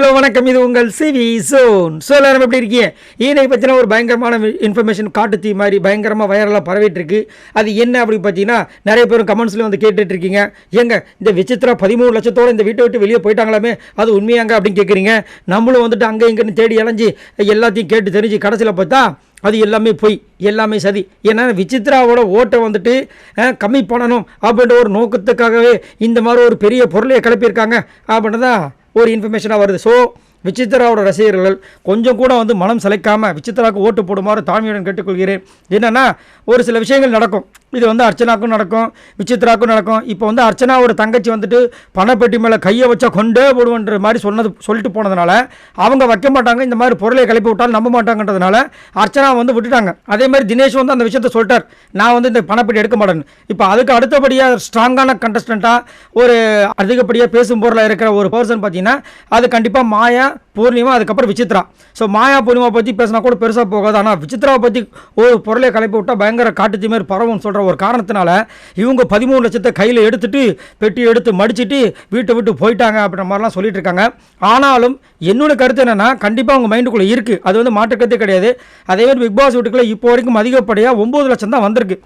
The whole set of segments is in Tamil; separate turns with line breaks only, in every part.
ஹலோ வணக்கம். இது உங்கள் சிவி சோன் ஸோ எல்லாரும் எப்படி இருக்கீங்க? ஈனை பற்றின ஒரு பயங்கரமான இன்ஃபர்மேஷன் காட்டு தீ மாதிரி பயங்கரமாக வைரலாக பரவிட்டு இருக்கு அது என்ன அப்படி பார்த்தீங்கன்னா நிறைய பேரும் கமெண்ட்ஸில் வந்து கேட்டுட்டு இருக்கீங்க. ஏங்க இந்த விசித்ரா பதிமூணு லட்சத்தோடு இந்த வீட்டை விட்டு வெளியே போயிட்டாங்களாமே? அது உண்மையாங்க அப்படின்னு கேட்குறீங்க நம்மளும் வந்துட்டு அங்கே இங்கேன்னு தேடி இழஞ்சி எல்லாத்தையும் கேட்டு தெரிஞ்சு கடைசியில் பார்த்தா அது எல்லாமே பொய். எல்லாமே சதி. ஏன்னா விசித்ராவோட ஓட்டை வந்துட்டு கம்மி பண்ணணும் அப்படின்ற ஒரு நோக்கத்துக்காகவே இந்த மாதிரி ஒரு பெரிய பொருளையை கிளப்பியிருக்காங்க. அப்படின்றதான் ஒரு இன்ஃபர்மேஷனாக வருது. ஸோ விசித்ராவோட ரசிகர்கள் கொஞ்சம் கூட வந்து மனம் சிலைக்காமல் விசித்ராவுக்கு ஓட்டு போடுமாறு தாழ்மையுடன் கேட்டுக்கொள்கிறேன். என்னென்னா ஒரு சில விஷயங்கள் நடக்கும். இது வந்து அர்ச்சனாக்கும் நடக்கும் விசித்ராவுக்கும் நடக்கும். இப்போ வந்து அர்ச்சனாவோட தங்கச்சி வந்துட்டு பணப்பெட்டி மேலே கையை வச்சா கொண்டே போடுவோன்ற மாதிரி சொன்னது சொல்லிட்டு போனதுனால அவங்க வைக்க மாட்டாங்க இந்த மாதிரி பொருளை கிளப்பி விட்டாலும் நம்ப மாட்டாங்கன்றதுனால அர்ச்சனா வந்து விட்டுட்டாங்க. அதே மாதிரி தினேஷ் வந்து அந்த விஷயத்த சொல்லிட்டார். நான் வந்து இந்த பணப்பெட்டி எடுக்க மாட்டேன்னு. இப்போ அதுக்கு அடுத்தபடியாக ஸ்ட்ராங்கான கண்டஸ்டண்ட்டாக ஒரு அதிகப்படியாக பேசும் பொருளாக இருக்கிற ஒரு பர்சன் பார்த்தீங்கன்னா அது கண்டிப்பாக மாயா பூர்ணிமா அதுக்கப்புறம் விசித்ரா ஸோ மாயா பூர்ணிமா பற்றி பேசினா கூட பெருசாக போகாது. ஆனால் விசித்ராவை பற்றி ஒரு பொருளை கிளப்பி விட்டால் பயங்கர காட்டுத்தீ மாதிரி பரவும் சொல்கிற ஒரு காரணத்தினால இவங்க பதிமூணு லட்சத்தை கையில் எடுத்துட்டு பெட்டி எடுத்து மடிச்சுட்டு வீட்டை விட்டு போயிட்டாங்க அப்படின்ற மாதிரிலாம் சொல்லிட்டு இருக்காங்க. ஆனாலும் என்னோட கருத்து என்னென்னா கண்டிப்பாக அவங்க மைண்டுக்குள்ளே இருக்குது அது வந்து மாற்றுக்கருத்தே கிடையாது. அதே மாதிரி பிக் பாஸ் வீட்டுக்குள்ளே இப்போ வரைக்கும் அதிகப்படியாக ஒம்பது லட்சம் தான் வந்திருக்கு.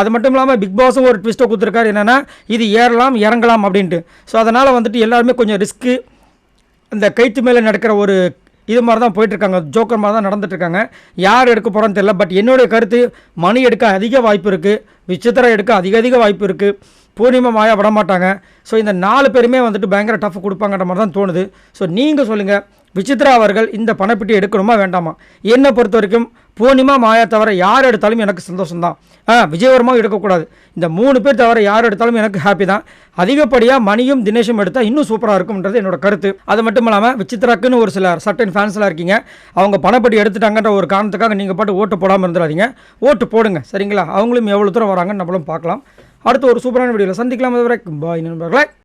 அது மட்டும் இல்லாமல் பிக் பாஸும் ஒரு ட்விஸ்ட்டை கொடுத்துருக்காரு. என்னென்னா இது ஏறலாம் இறங்கலாம் அப்படின்ட்டு. ஸோ அதனால் வந்துட்டு எல்லாருமே கொஞ்சம் ரிஸ்க்கு இந்த கைத்து மேலே நடக்கிற ஒரு இது மாதிரி தான் போயிட்டுருக்காங்க. ஜோக்கர் மாதிரி தான் நடந்துட்டுருக்காங்க. யார் எடுக்க போகிறான்னு தெரியல. பட் என்னுடைய கருத்து மணி எடுக்க அதிக வாய்ப்பு இருக்குது விசித்திரா எடுக்க அதிக அதிக வாய்ப்பு இருக்குது பூர்ணிமா மாயா விட மாட்டாங்க ஸோ இந்த நாலு பேருமே வந்துட்டு பயங்கர டஃப் கொடுப்பாங்கன்ற மாதிரி தான் தோணுது. ஸோ நீங்கள் சொல்லுங்கள் விசித்ரா அவர்கள் இந்த பணப்பெட்டி எடுக்கணுமா வேண்டாமா? என்னை பொறுத்த வரைக்கும் பூர்ணிமா மாயா தவிர யார் எடுத்தாலும் எனக்கு சந்தோஷம் தான் ஆ விஜயவர்மாவும் எடுக்கக்கூடாது. இந்த மூணு பேர் தவிர யார் எடுத்தாலும் எனக்கு ஹாப்பி தான் அதிகப்படியாக மணியும் தினேஷும் எடுத்தால் இன்னும் சூப்பராக இருக்கும்ன்றது என்னோட கருத்து. அது மட்டும் இல்லாமல் விசித்ராக்குன்னு ஒரு சில சர்டன் ஃபேன்ஸ்லாம் இருக்கீங்க. அவங்க பணப்பட்டி எடுத்துட்டாங்கன்ற ஒரு காரணத்துக்காக நீங்கள் பாட்டு ஓட்டு போடாமல் இருந்துடாதீங்க ஓட்டு போடுங்க சரிங்களா? அவங்களும் எவ்வளோ தூரம் வராங்கன்னு நம்மளும் பார்க்கலாம். அடுத்து ஒரு சூப்பரான வீடியோவில் சந்திக்கலாம். வரைக்கும் பாய் நண்பர்களே.